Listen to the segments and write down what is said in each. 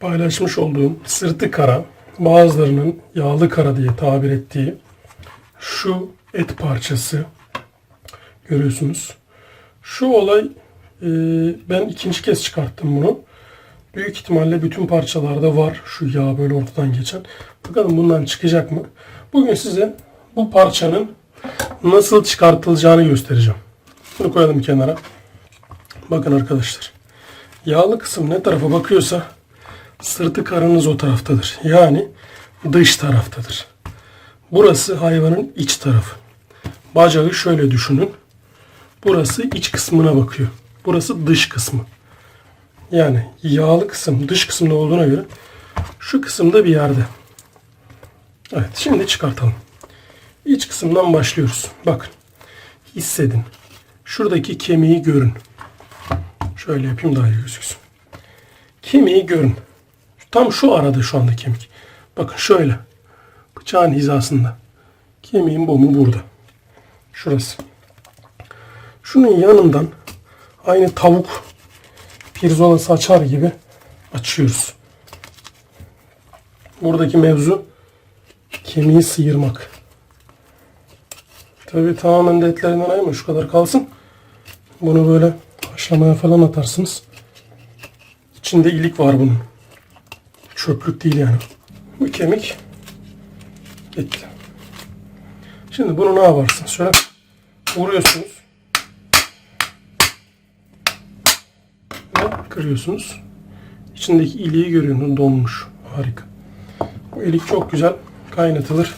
paylaşmış olduğum sırtı kara, bazılarının yağlı kara diye tabir ettiği şu et parçası görüyorsunuz. Şu olay e, ben ikinci kez çıkarttım bunu. Büyük ihtimalle bütün parçalarda var şu yağ böyle ortadan geçen. Bakalım bundan çıkacak mı? Bugün size bu parçanın nasıl çıkartılacağını göstereceğim. Bunu koyalım kenara. Bakın arkadaşlar. Yağlı kısım ne tarafa bakıyorsa sırtı karınız o taraftadır. Yani dış taraftadır. Burası hayvanın iç tarafı. Bacağı şöyle düşünün. Burası iç kısmına bakıyor. Burası dış kısmı. Yani yağlı kısım dış kısımda olduğuna göre şu kısımda bir yerde. Evet şimdi çıkartalım. İç kısımdan başlıyoruz. Bakın. Hissedin. Şuradaki kemiği görün. Şöyle yapayım daha iyi gözüksün. Kemiği görün. Tam şu arada şu anda kemik. Bakın şöyle. Bıçağın hizasında. Kemiğin bomu burada. Şurası. Şunun yanından aynı tavuk pirzolası açar gibi açıyoruz. Buradaki mevzu kemiği sıyırmak. Tabii tamamen de etlerinden ayırma şu kadar kalsın. Bunu böyle haşlamaya falan atarsınız. İçinde ilik var bunun. Çöplük değil yani. Bu kemik gitti. Şimdi bunu ne yaparsınız? Şöyle vuruyorsunuz. Ve kırıyorsunuz. İçindeki iliği görüyorsunuz donmuş. Harika. Bu ilik çok güzel kaynatılır.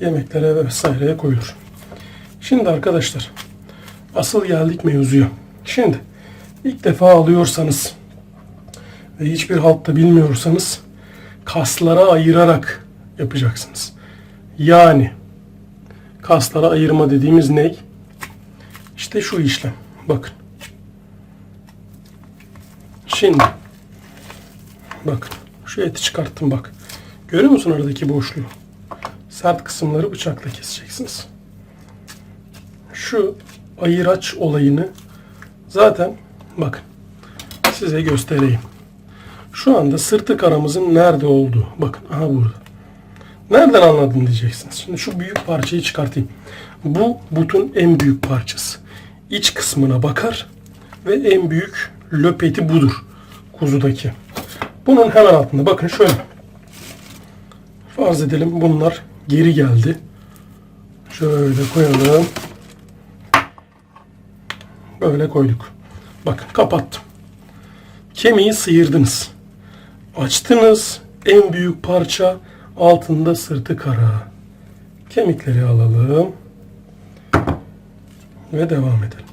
Yemeklere ve vesaireye koyulur. Şimdi arkadaşlar asıl geldik mevzuya. Şimdi ilk defa alıyorsanız ve hiçbir haltta bilmiyorsanız kaslara ayırarak yapacaksınız. Yani kaslara ayırma dediğimiz ne? İşte şu işlem. Bakın. Şimdi bakın şu eti çıkarttım bak. Görüyor musun aradaki boşluğu? Sert kısımları bıçakla keseceksiniz. Şu ayıraç olayını zaten bakın size göstereyim. Şu anda sırtı karamızın nerede olduğu. Bakın aha burada. Nereden anladın diyeceksiniz. Şimdi şu büyük parçayı çıkartayım. Bu butun en büyük parçası. İç kısmına bakar ve en büyük löpeti budur. Kuzudaki. Bunun hemen altında bakın şöyle. Farz edelim bunlar geri geldi. Şöyle koyalım. Böyle koyduk. Bakın kapattım. Kemiği sıyırdınız. Açtınız. En büyük parça altında sırtı kara. Kemikleri alalım. Ve devam edelim.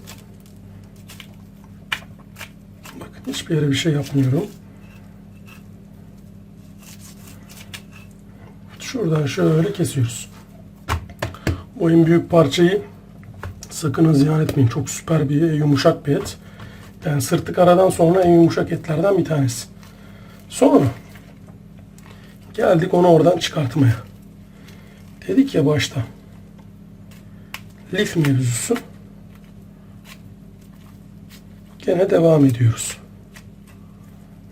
Bakın hiçbir yere bir şey yapmıyorum. Şuradan şöyle kesiyoruz. Bu en büyük parçayı sakın ziyan etmeyin. Çok süper bir yumuşak bir et. Yani sırtı karadan sonra en yumuşak etlerden bir tanesi. Sonra geldik onu oradan çıkartmaya. Dedik ya başta lif mevzusu gene devam ediyoruz.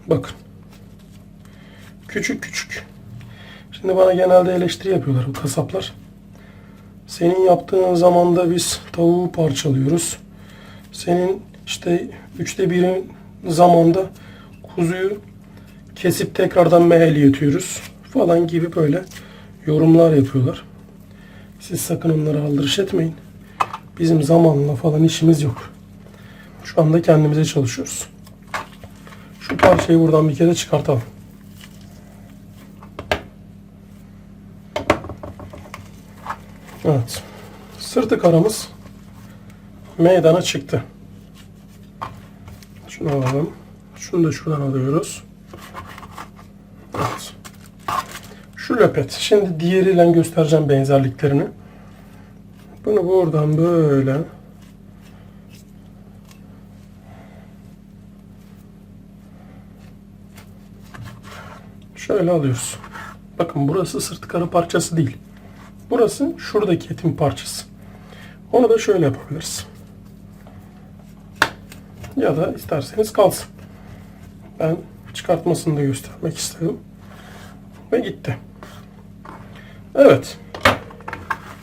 Bakın. Küçük küçük. Şimdi bana genelde eleştiri yapıyorlar bu kasaplar. Senin yaptığın zamanda biz tavuğu parçalıyoruz. Senin işte üçte birin zamanda kuzuyu kesip tekrardan mehliyetiyoruz falan gibi böyle yorumlar yapıyorlar. Siz sakın onlara aldırış etmeyin. Bizim zamanla falan işimiz yok. Şu anda kendimize çalışıyoruz. Şu parçayı buradan bir kere çıkartalım. Evet. Sırtı karamız meydana çıktı. Şunu alalım. Şunu da şuradan alıyoruz. Evet. Şu löpet. Şimdi diğeriyle göstereceğim benzerliklerini. Bunu buradan böyle şöyle alıyoruz. Bakın burası sırt karı parçası değil. Burası şuradaki etin parçası. Onu da şöyle yapabiliriz. Ya da isterseniz kalsın. Ben Çıkartmasını da göstermek istedim. Ve gitti. Evet.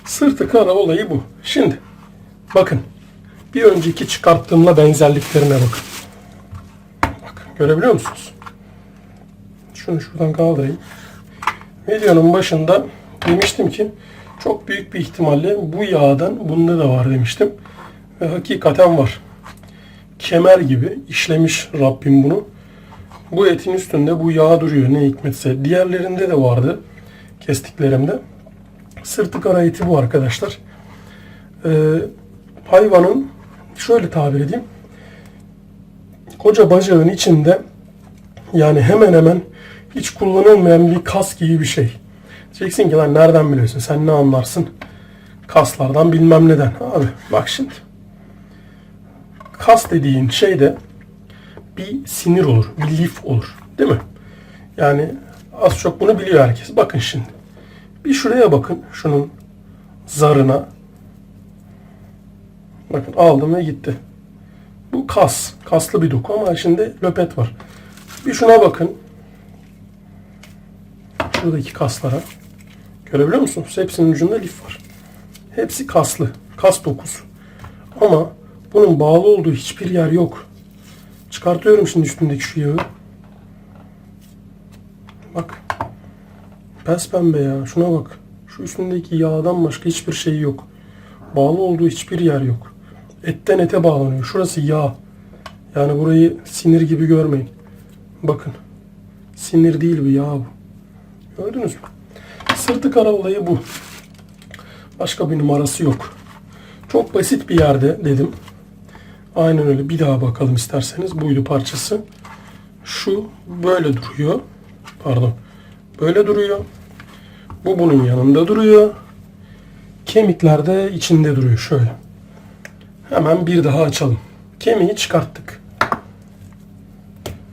Sırtı kara olayı bu. Şimdi bakın. Bir önceki çıkarttığımla benzerliklerine bakın. Bak görebiliyor musunuz? Şunu şuradan kaldırayım. Videonun başında demiştim ki çok büyük bir ihtimalle bu yağdan bunda da var demiştim. Ve hakikaten var. Kemer gibi işlemiş Rabbim bunu. Bu etin üstünde bu yağ duruyor ne hikmetse. Diğerlerinde de vardı kestiklerimde. Sırtı kara eti bu arkadaşlar. Ee, hayvanın şöyle tabir edeyim. Koca bacağın içinde yani hemen hemen hiç kullanılmayan bir kas gibi bir şey. Diyeceksin ki lan nereden biliyorsun? Sen ne anlarsın? Kaslardan bilmem neden. Abi bak şimdi. Kas dediğin şey de bir sinir olur, bir lif olur. Değil mi? Yani az çok bunu biliyor herkes. Bakın şimdi. Bir şuraya bakın. Şunun zarına. Bakın aldım ve gitti. Bu kas. Kaslı bir doku ama içinde löpet var. Bir şuna bakın. Şuradaki kaslara. Görebiliyor musunuz? Hepsinin ucunda lif var. Hepsi kaslı. Kas dokusu. Ama bunun bağlı olduğu hiçbir yer yok. Çıkartıyorum şimdi üstündeki şu yağı. Bak. Pes pembe ya. Şuna bak. Şu üstündeki yağdan başka hiçbir şey yok. Bağlı olduğu hiçbir yer yok. Etten ete bağlanıyor. Şurası yağ. Yani burayı sinir gibi görmeyin. Bakın. Sinir değil bir yağ bu. Gördünüz mü? Sırtı kara olayı bu. Başka bir numarası yok. Çok basit bir yerde dedim. Aynen öyle. Bir daha bakalım isterseniz. Buydu parçası. Şu böyle duruyor. Pardon. Böyle duruyor. Bu bunun yanında duruyor. Kemikler de içinde duruyor. Şöyle. Hemen bir daha açalım. Kemiği çıkarttık.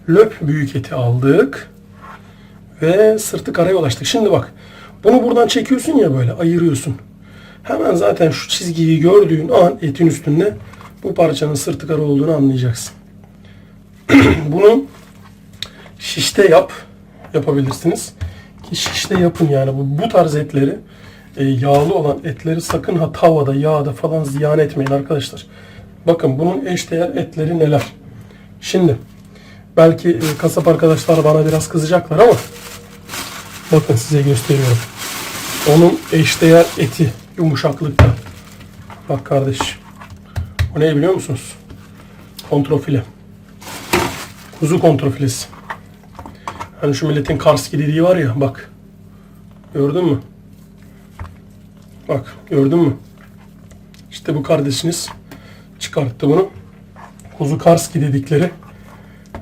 Löp büyük eti aldık. Ve sırtı karaya ulaştık. Şimdi bak. Bunu buradan çekiyorsun ya böyle ayırıyorsun. Hemen zaten şu çizgiyi gördüğün an etin üstünde bu parçanın sırtı kara olduğunu anlayacaksın. Bunu şişte yap yapabilirsiniz. Ki şişte yapın yani bu, bu tarz etleri e, yağlı olan etleri sakın ha tavada yağda falan ziyan etmeyin arkadaşlar. Bakın bunun eşdeğer etleri neler. Şimdi belki e, kasap arkadaşlar bana biraz kızacaklar ama bakın size gösteriyorum. Onun eşdeğer eti yumuşaklıkta. Bak kardeş. O ne biliyor musunuz? Kontrofile. Kuzu kontrofilesi. Hani şu milletin Karski dediği var ya bak. Gördün mü? Bak gördün mü? İşte bu kardeşiniz çıkarttı bunu. Kuzu Karski dedikleri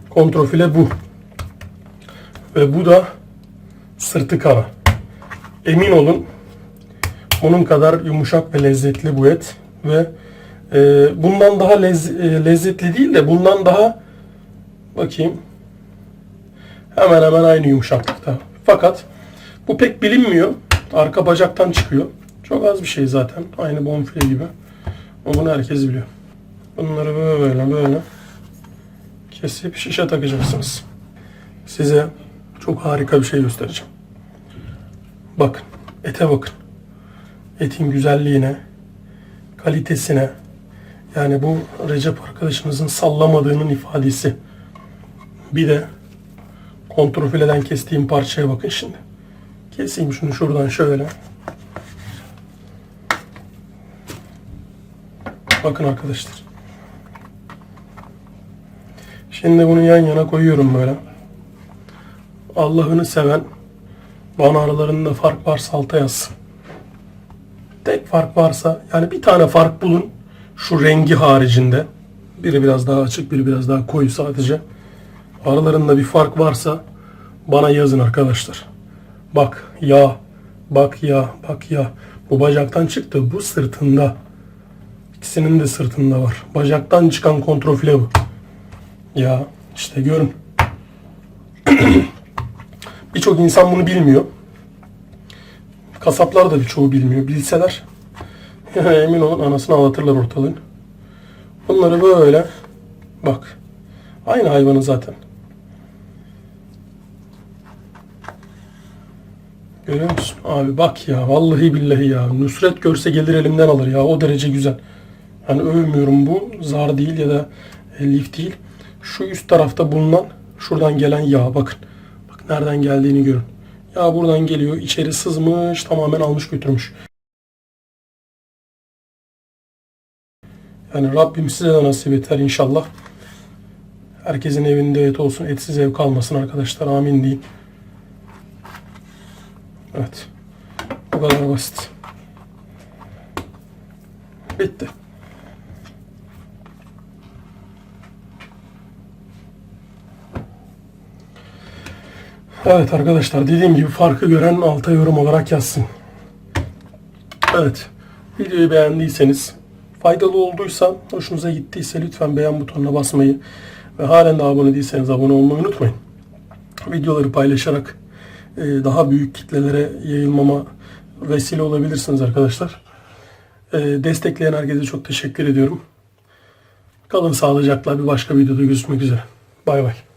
kontrofile bu. Ve bu da sırtı kara. Emin olun onun kadar yumuşak ve lezzetli bu et ve e, bundan daha lez- e, lezzetli değil de bundan daha bakayım hemen hemen aynı yumuşaklıkta. Fakat bu pek bilinmiyor. Arka bacaktan çıkıyor. Çok az bir şey zaten. Aynı bonfile gibi. Ama bunu herkes biliyor. Bunları böyle böyle kesip şişe takacaksınız. Size çok harika bir şey göstereceğim. Bakın. Ete bakın. Etin güzelliğine, kalitesine. Yani bu Recep arkadaşımızın sallamadığının ifadesi. Bir de kontrfileden kestiğim parçaya bakın şimdi. Keseyim şunu şuradan şöyle. Bakın arkadaşlar. Şimdi bunu yan yana koyuyorum böyle. Allah'ını seven bana aralarında fark varsa alta yazsın. Tek fark varsa yani bir tane fark bulun şu rengi haricinde. Biri biraz daha açık, biri biraz daha koyu sadece. Aralarında bir fark varsa bana yazın arkadaşlar. Bak ya, bak ya, bak ya. Bu bacaktan çıktı, bu sırtında. İkisinin de sırtında var. Bacaktan çıkan kontrofile bu. Ya işte görün. Birçok insan bunu bilmiyor. Kasaplar da birçoğu bilmiyor. Bilseler emin olun anasını ağlatırlar ortalığın. Bunları böyle bak. Aynı hayvanı zaten. Görüyor musun? Abi bak ya vallahi billahi ya. Nusret görse gelir elimden alır ya. O derece güzel. Yani övmüyorum bu. Zar değil ya da e, lif değil. Şu üst tarafta bulunan şuradan gelen yağ bakın. Bak nereden geldiğini görün. Yağ buradan geliyor. içeri sızmış. Tamamen almış götürmüş. Yani Rabbim size de nasip eder inşallah. Herkesin evinde et olsun. Etsiz ev kalmasın arkadaşlar. Amin diyeyim. Evet. Bu kadar basit. Bitti. Evet arkadaşlar dediğim gibi farkı gören alta yorum olarak yazsın. Evet. Videoyu beğendiyseniz, faydalı olduysa, hoşunuza gittiyse lütfen beğen butonuna basmayı ve halen de abone değilseniz abone olmayı unutmayın. Videoları paylaşarak daha büyük kitlelere yayılmama vesile olabilirsiniz arkadaşlar. E, Destekleyen herkese çok teşekkür ediyorum. Kalın sağlıcakla bir başka videoda görüşmek üzere. Bay bay.